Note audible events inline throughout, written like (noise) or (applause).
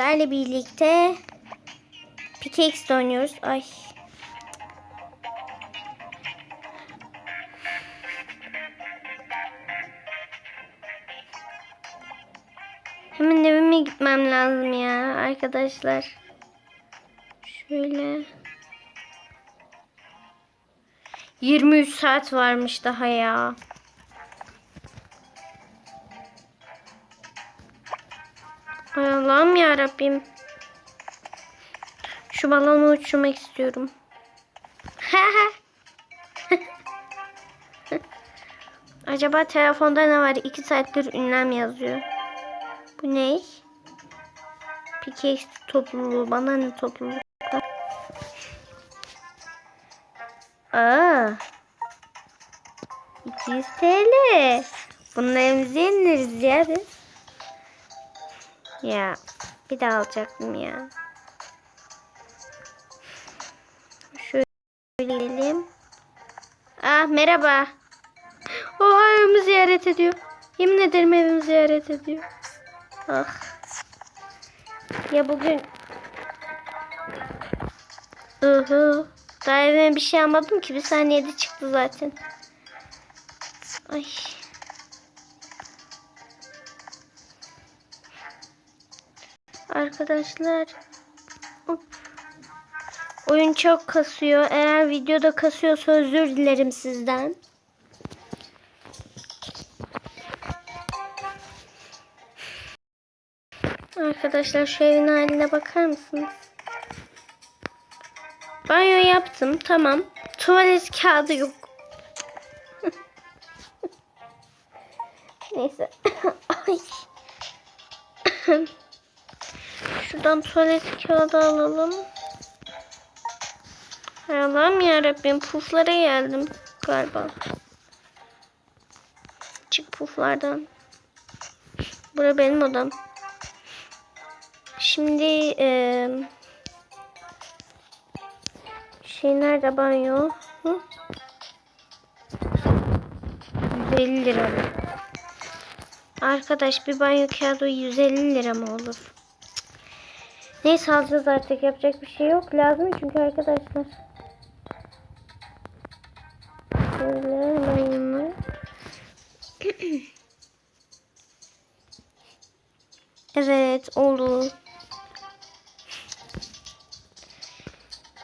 sizlerle birlikte Pickaxe oynuyoruz. Ay. Hemen evime gitmem lazım ya arkadaşlar. Şöyle. 23 saat varmış daha ya. Allah'ım ya Rabbim. Şu balonu uçurmak istiyorum. (laughs) Acaba telefonda ne var? 2 saattir ünlem yazıyor. Bu ne? Pickaxe topluluğu. Bana ne topluluk? Aa. 200 TL. Bunun evimize ya biz. Ya bir daha alacaktım ya. Şöyle gidelim. Ah merhaba. Oha evimi ziyaret ediyor. Yemin ederim evimi ziyaret ediyor. Ah. Ya bugün Uhu. Daha evime bir şey almadım ki. Bir saniyede çıktı zaten. Ay. Arkadaşlar. Oyun çok kasıyor. Eğer videoda kasıyorsa özür dilerim sizden. Arkadaşlar şu evin haline bakar mısınız? Banyo yaptım. Tamam. Tuvalet kağıdı yok. (laughs) Neyse. (laughs) Ay. (laughs) Şuradan tuvalet kağıdı alalım. Hay Allah'ım yarabbim puflara geldim galiba. Çık puflardan. Bura benim odam. Şimdi eee şey nerede banyo? Hı? 150 lira? Arkadaş bir banyo kağıdı 150 lira mı olur? Neyse alacağız artık yapacak bir şey yok. Lazım çünkü arkadaşlar. Şöyle banyomu. (clears throat) evet oldu.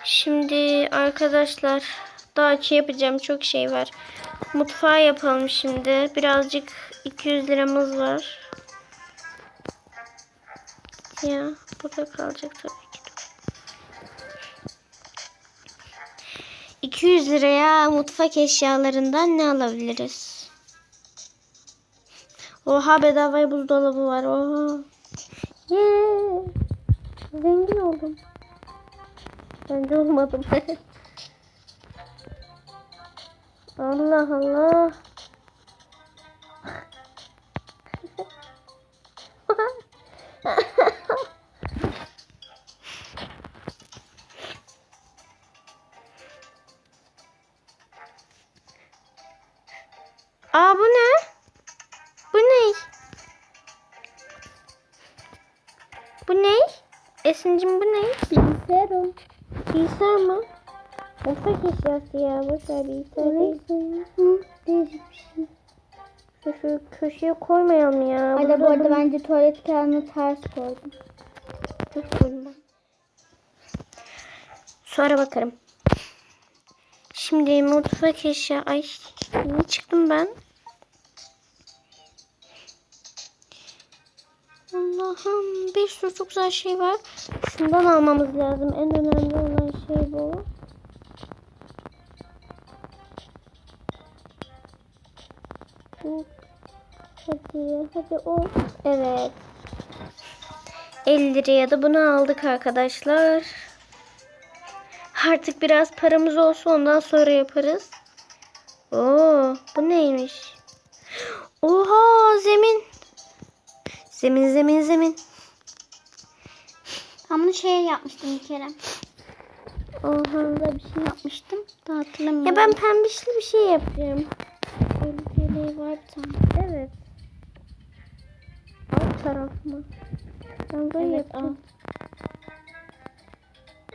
Şimdi arkadaşlar daha şey yapacağım çok şey var. Mutfağı yapalım şimdi. Birazcık 200 liramız var. Ya burada kalacak tabii ki. 200 liraya mutfak eşyalarından ne alabiliriz? Oha bedavaya buzdolabı var. Oha. Yeah. Zengin oldum. Bence olmadım. (laughs) Allah Allah. Bu ne? Esincim bu ne? Bilgisayarım. Bilgisayar mı? Mutfak eşyası ya. Boşver bilgisayar değil. Değişik bir şey. Şu, şu köşeye koymayalım ya. Hadi bu arada bunu- bence tuvalet kağıdını ters koydum. Koyayım ben. Sonra bakarım. Şimdi mutfak eşya. Ay ne çıktım ben? Allah'ım bir sürü çok güzel şey var. Şundan almamız lazım. En önemli olan şey bu. Hadi hadi o. Evet. 50 liraya da bunu aldık arkadaşlar. Artık biraz paramız olsa ondan sonra yaparız. Oo, bu neymiş? Oha zemin. Zemin zemin zemin. Ben bunu şey yapmıştım bir kere. Burada bir şey yapmıştım. Daha hatırlamıyorum. Ya ben pembişli bir şey yapacağım. 50 TL var bir tane. Evet. Alt taraf mı? Ben böyle Evet, yapacağım.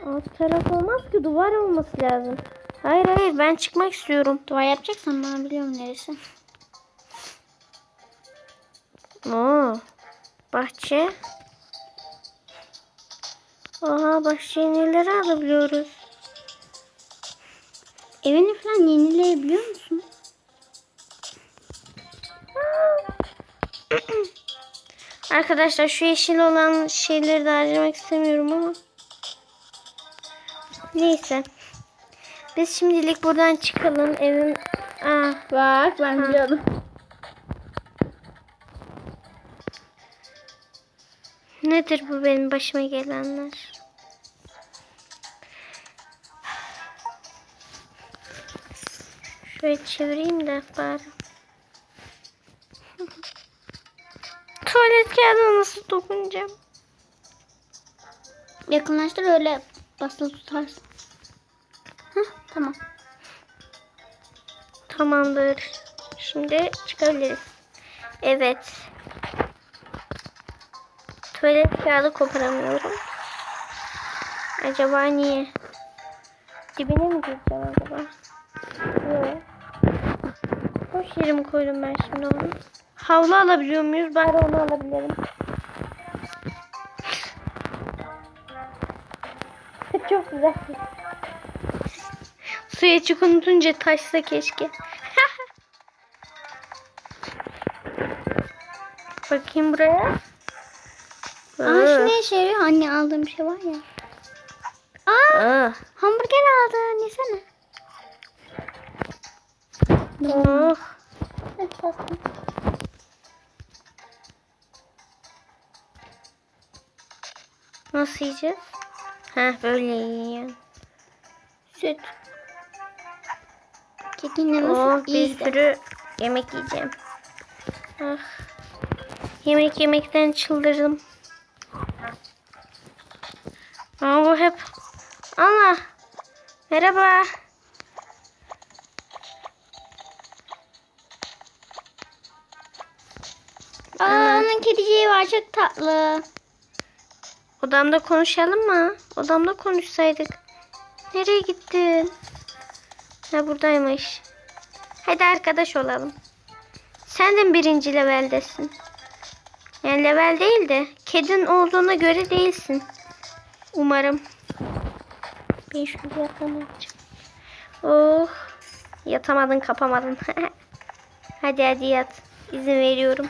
Alt taraf olmaz ki duvar olması lazım. Hayır hayır ben çıkmak istiyorum. Duvar yapacaksan ben biliyorum neresi. Oo, bahçe. Oha bahçeye neler alabiliyoruz? Evini falan yenileyebiliyor musun? (clears throat) Arkadaşlar şu yeşil olan şeyleri de harcamak istemiyorum ama. Neyse. Biz şimdilik buradan çıkalım. Evin... Ah, Bak ben Ha. biliyordum. Nedir bu benim başıma gelenler? Şöyle çevireyim de bari. (laughs) Tuvalet kağıdına nasıl dokunacağım? Yakınlaştır öyle basılı tutarsın. Hah tamam. Tamamdır. Şimdi çıkabiliriz. Evet. Tuvalet kağıdı koparamıyorum. Acaba niye? Dibine mi gireceğim acaba? Yok. Boş yere mi koydum ben şimdi onu? Havlu alabiliyor muyuz? Bari onu alabilirim. (laughs) Çok güzel. Suya çık unutunca taşsa keşke. (laughs) Bakayım buraya. Aa şu ne işe yarıyor? Anne aldığım şey var ya. Aa Aa. hamburger aldı. Yesene. Oh. Nasıl yiyeceğiz? Ha böyle yiyin. Süt. Kekinle Oh nasıl bir iyi gider. sürü yemek yiyeceğim. Ah. Yemek yemekten çıldırdım. Ama bu hep... Allah. Merhaba. Aa onun kediciği var çok tatlı. Odamda konuşalım mı? Odamda konuşsaydık. Nereye gittin? Ha buradaymış. Hadi arkadaş olalım. Sen de birinci leveldesin? Yani level değil de kedin olduğuna göre değilsin. Umarım. Ben şunu yapamayacağım. Oh. Yatamadın kapamadın. (laughs) hadi hadi yat. İzin veriyorum.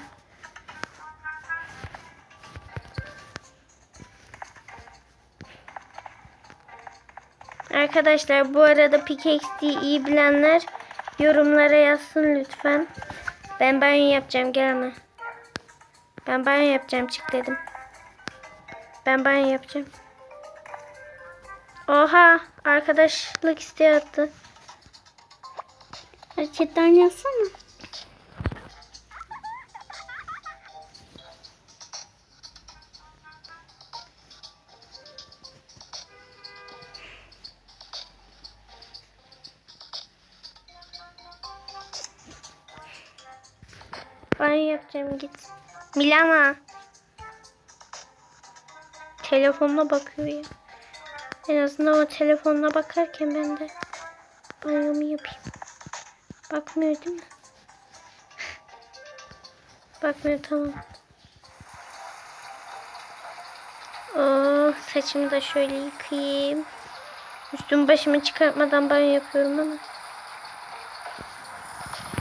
Arkadaşlar bu arada PKXD'yi iyi bilenler yorumlara yazsın lütfen. Ben banyo yapacağım gelme. Ben banyo yapacağım çık dedim. Ben banyo yapacağım. Oha arkadaşlık isteği attı. Hadi chatten yazsana. Banyo yapacağım git. Milana. Telefonuna bakıyor ya. En azından o telefonuna bakarken ben de banyomu yapayım. Bakmıyor değil mi? Bakmıyor tamam. Oh, saçımı da şöyle yıkayayım. Üstüm başımı çıkartmadan banyo yapıyorum ama.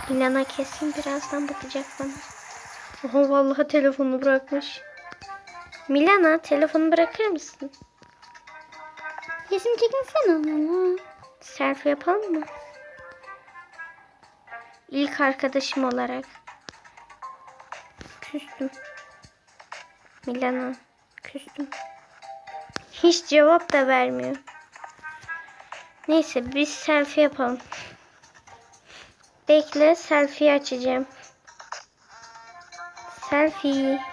Milana kesin birazdan bakacak bana. Oha vallahi telefonu bırakmış. Milana telefonu bırakır mısın? Resim çekinsene onunla. Selfie yapalım mı? İlk arkadaşım olarak. Küstüm. Milana. Küstüm. Hiç cevap da vermiyor. Neyse biz selfie yapalım. Bekle selfie açacağım. Selfie.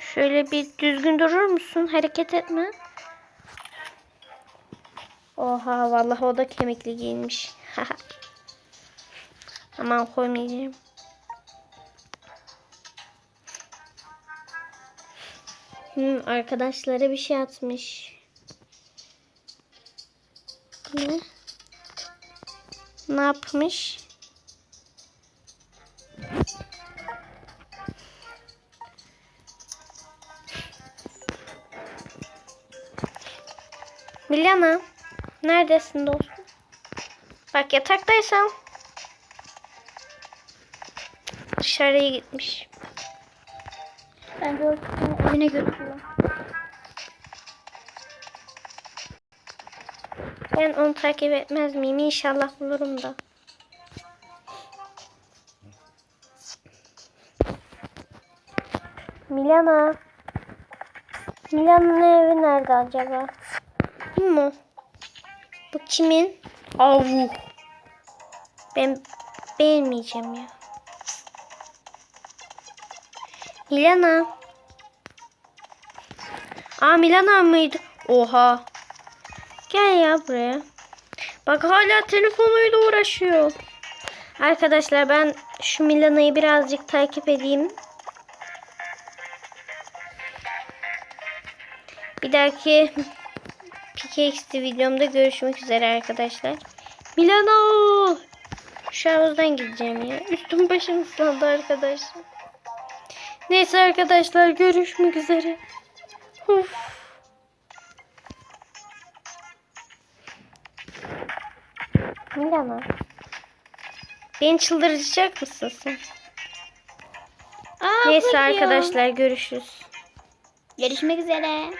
Şöyle bir düzgün durur musun? Hareket etme. Oha vallahi o da kemikli giyinmiş. (laughs) Aman koymayacağım. Hmm, arkadaşlara bir şey atmış. Ne? Ne yapmış? Milana, neredesin dostum? Bak yataktaysan dışarıya gitmiş. Ben de evine götürüyorum. Ben onu takip etmez miyim? İnşallah bulurum da. Milana. Milan'ın evi nerede acaba? Bu mu? Bu kimin? Avu. Ben beğenmeyeceğim ya. Milana. Aa Milana mıydı? Oha. Gel ya buraya. Bak hala telefonuyla uğraşıyor. Arkadaşlar ben şu Milana'yı birazcık takip edeyim. Bir dahaki PKXD videomda görüşmek üzere arkadaşlar. Milana! Şu havuzdan gideceğim ya. Üstüm başım ıslandı arkadaşlar. Neyse arkadaşlar görüşmek üzere. Uf. Milana. Beni çıldıracak mısın sen? Aa, Neyse arkadaşlar görüşürüz. Görüşmek üzere.